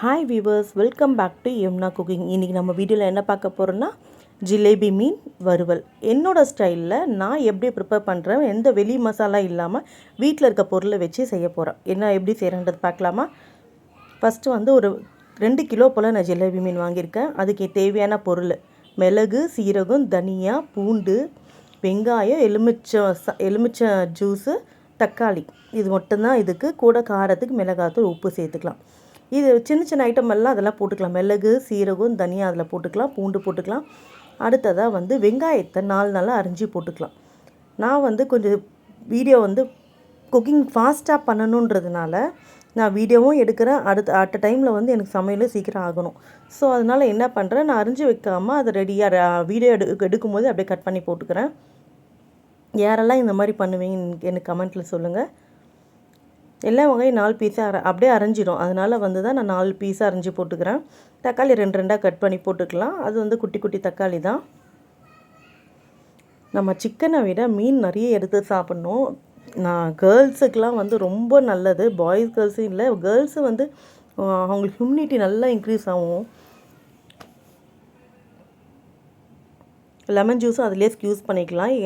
Hi viewers welcome back to Yamuna cooking இன்றைக்கி நம்ம வீடியோவில் என்ன பார்க்க போகிறோன்னா ஜிலேபி மீன் வறுவல். என்னோடய ஸ்டைலில் நான் எப்படி ப்ரிப்பேர் பண்ணுறேன் எந்த வெளி மசாலா இல்லாமல் வீட்டில் இருக்க பொருளை வச்சு செய்ய போகிறேன் என்ன எப்படி செய்கிறேன்றது பார்க்கலாமா? ஃபஸ்ட்டு வந்து ஒரு ரெண்டு கிலோ போல் நான் ஜிலேபி மீன் வாங்கியிருக்கேன். அதுக்கு தேவையான பொருள் மிளகு சீரகம் தனியா பூண்டு வெங்காயம் எலுமிச்சை எலுமிச்சை ஜூஸு தக்காளி. இது மட்டும்தான். இதுக்கு கூட காரத்துக்கு மிளகாத்தூள் உப்பு சேர்த்துக்கலாம். இது சின்ன சின்ன ஐட்டம் எல்லாம் அதெல்லாம் போட்டுக்கலாம். மிளகு சீரகம் தனியாக அதில் போட்டுக்கலாம். பூண்டு போட்டுக்கலாம். அடுத்ததாக வந்து வெங்காயத்தை நாலு நாளாக அரிஞ்சு போட்டுக்கலாம். நான் வந்து கொஞ்சம் வீடியோ வந்து குக்கிங் ஃபாஸ்ட்டாக பண்ணணுன்றதுனால நான் வீடியோவும் எடுக்கிறேன். அடுத்த அட் டைமில் வந்து எனக்கு சமையலும் சீக்கிரம் ஆகணும். ஸோ அதனால் என்ன பண்ணுறேன் நான் அரிஞ்சு வைக்காமல் அதை ரெடியாக வீடியோ எடு எடுக்கும்போது அப்படியே கட் பண்ணி போட்டுக்கிறேன். யாரெல்லாம் இந்த மாதிரி பண்ணுவீங்கன்னு எனக்கு கமெண்ட்டில் சொல்லுங்கள் எல்லா வகையும் நாலு பீஸாக அரை அப்படியே அரைஞ்சிடும் அதனால் வந்து தான் நான் நாலு பீஸாக அரைஞ்சி போட்டுக்கிறேன். தக்காளி ரெண்டு ரெண்டாக கட் பண்ணி போட்டுக்கலாம். அது வந்து குட்டி குட்டி தக்காளி தான். நம்ம சிக்கனை விட மீன் நிறைய எடுத்து சாப்பிட்ணும். நான் கேர்ள்ஸுக்கெலாம் வந்து ரொம்ப நல்லது. பாய்ஸ் கேர்ள்ஸும் இல்லை. கேர்ள்ஸு வந்து அவங்களுக்கு ஹியூமினிட்டி நல்லா இன்க்ரீஸ் ஆகும். லெமன் ஜூஸும் அதிலே யூஸ் பண்ணிக்கலாம்.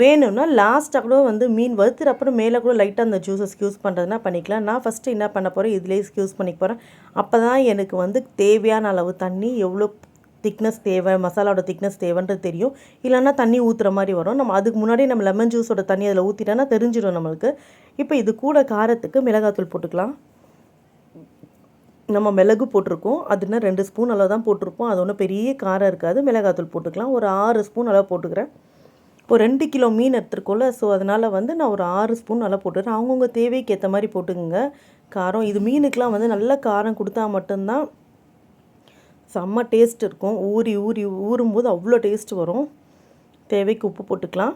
வேணும்னா லாஸ்ட்டாக கூட வந்து மீன் வறுத்துற அப்புறம் மேலே கூட லைட்டாக அந்த ஜூஸஸ் யூஸ் பண்ணுறதுனா பண்ணிக்கலாம். நான் ஃபஸ்ட்டு என்ன பண்ண போகிறேன் இதிலே யூஸ் பண்ணிக்க போகிறேன் அப்போ தான் எனக்கு வந்து தேவையான அளவு தண்ணி எவ்வளோ திக்னஸ் தேவை மசாலாவோட திக்னஸ் தேவைன்றது தெரியும். இல்லைன்னா தண்ணி ஊற்றுற மாதிரி வரும். நம்ம அதுக்கு முன்னாடி நம்ம லெமன் ஜூஸோட தண்ணி அதில் ஊற்றிட்டோன்னா தெரிஞ்சிடும் நம்மளுக்கு. இப்போ இது கூட காரத்துக்கு மிளகாத்தூள் போட்டுக்கலாம். நம்ம மிளகு போட்டிருக்கோம். அதுனா ரெண்டு ஸ்பூன் அளவு தான் போட்டிருப்போம். அது ஒன்றும் பெரிய காரம் இருக்காது. மிளகாத்தூள் போட்டுக்கலாம். ஒரு ஆறு ஸ்பூன் அளவு போட்டுக்கிறேன். இப்போ ரெண்டு கிலோ மீன் எடுத்துருக்கோம்ல ஸோ அதனால் வந்து நான் ஒரு ஆறு ஸ்பூன் நல்லா போட்டுறேன் அவங்கவுங்க தேவைக்கு ஏற்ற மாதிரி போட்டுக்கோங்க. காரம் இது மீனுக்கெலாம் வந்து நல்ல காரம் கொடுத்தா மட்டும்தான் செம்ம டேஸ்ட் இருக்கும். ஊறி ஊறி ஊறும்போது அவ்வளோ டேஸ்ட் வரும். தேவைக்கு உப்பு போட்டுக்கலாம்.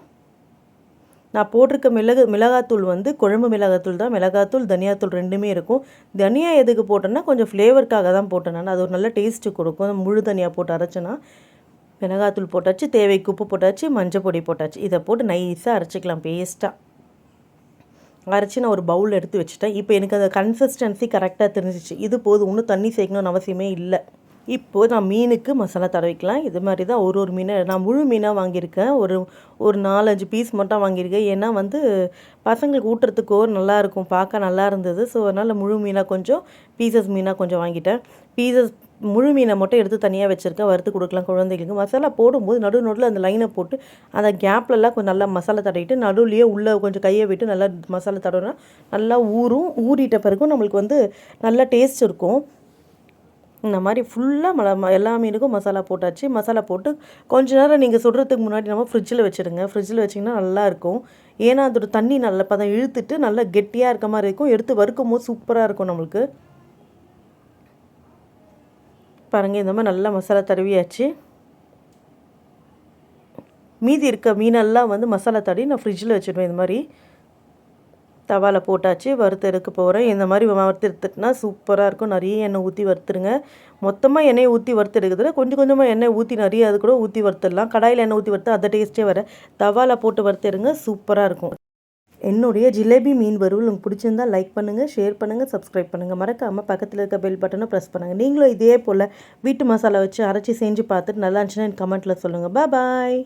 நான் போட்டிருக்க மிளகு மிளகாத்தூள் வந்து குழம்பு மிளகாத்தூள் தான். மிளகாத்தூள் தனியாத்தூள் ரெண்டுமே இருக்கும். தனியா எதுக்கு போட்டேன்னா கொஞ்சம் ஃப்ளேவருக்காக தான் போட்டேன் நான். அது ஒரு நல்ல டேஸ்ட்டு கொடுக்கும். முழு தனியாக போட்டு அரைச்சேன்னா. மிளகாத்தூள் போட்டாச்சு தேவைக்கு உப்பு போட்டாச்சு மஞ்சள் பொடி போட்டாச்சு. இதை போட்டு நைஸாக அரைச்சிக்கலாம் பேஸ்ட்டாக அரைச்சி நான் ஒரு பவுல் எடுத்து வச்சுட்டேன். இப்போ எனக்கு அந்த கன்சிஸ்டன்சி கரெக்டாக தெரிஞ்சிச்சு. இது போதும். இன்னும் தண்ணி சேர்க்கணும்னு அவசியமே இல்லை. இப்போது நான் மீனுக்கு மசாலா தடவிக்கலாம். இது மாதிரி தான் ஒரு ஒரு மீனை நான் முழு மீனாக வாங்கியிருக்கேன். ஒரு ஒரு நாலஞ்சு பீஸ் மட்டும் வாங்கியிருக்கேன். ஏன்னா வந்து பசங்களுக்கு ஊட்டுறதுக்கோ நல்லாயிருக்கும் பார்க்க நல்லா இருந்தது. ஸோ அதனால் முழு மீனாக கொஞ்சம் பீசஸ் மீனாக கொஞ்சம் வாங்கிட்டேன். பீசஸ் முழு மீனை மட்டும் எடுத்து தனியாக வச்சுருக்கேன். வறுத்து கொடுக்கலாம் குழந்தைகளுக்கு. மசாலா போடும்போது நடு நடுவில் அந்த லைனை போட்டு அந்த கேப்லலாம் கொஞ்சம் நல்லா மசாலா தடவிட்டு நடுவுலையே உள்ளே கொஞ்சம் கையை விட்டு நல்லா மசாலா தடவினா நல்லா ஊறும். ஊறிட்ட பிறகும் நம்மளுக்கு வந்து நல்லா டேஸ்ட் இருக்கும். இந்த மாதிரி ஃபுல்லாக மல எல்லா மீனுக்கும் மசாலா போட்டாச்சு. மசாலா போட்டு கொஞ்ச நேரம் நீங்கள் சுடுறதுக்கு முன்னாடி நம்ம ஃப்ரிட்ஜில் வச்சுடுங்க ஃப்ரிட்ஜில் வச்சிங்கன்னா நல்லாயிருக்கும் ஏன்னா அதோட தண்ணி நல்ல பதம் இழுத்துட்டு நல்லா கெட்டியாக இருக்க மாதிரி இருக்கும். எடுத்து வறுக்கும் போது சூப்பராக இருக்கும் நம்மளுக்கு. பாருங்கள் இந்த மாதிரி நல்லா மசாலா தருவியாச்சு மீதி இருக்க மீனெல்லாம் வந்து மசாலா தடி நான் ஃப்ரிட்ஜில் வச்சுடுவேன் இந்த மாதிரி. தவாவில் போட்டாச்சு வறுத்து எடுக்க போகிறேன் இந்த மாதிரி வறுத்து எடுத்துட்டுனா சூப்பராக இருக்கும். நிறைய எண்ணெய் ஊற்றி வறுத்துருங்க மொத்தமாக எண்ணெய் ஊற்றி வறுத்து எடுக்கிறதுல கொஞ்சம் கொஞ்சமாக எண்ணெய் ஊற்றி நிறைய அது கூட ஊற்றி வறுத்துடலாம். கடாயில் எண்ணெய் ஊற்றி வறுத்து அதை டேஸ்ட்டே வர தவாவில் போட்டு வறுத்துடுங்க சூப்பராக இருக்கும். என்னுடைய ஜிலேபி மீன் வறுவல் உங்களுக்கு பிடிச்சிருந்தா லைக் பண்ணுங்கள் ஷேர் பண்ணுங்கள் சப்ஸ்கிரைப் பண்ணுங்கள் மறக்காமல் பக்கத்தில் இருக்க பெல் பட்டனை ப்ரெஸ் பண்ணுங்கள் நீங்களும் இதே போல் வீட்டு மசாலா வச்சு அரைச்சி செஞ்சு பார்த்துட்டு நல்லா இருந்துச்சுன்னா எனக்கு கமெண்ட்டில் சொல்லுங்கள் பாய்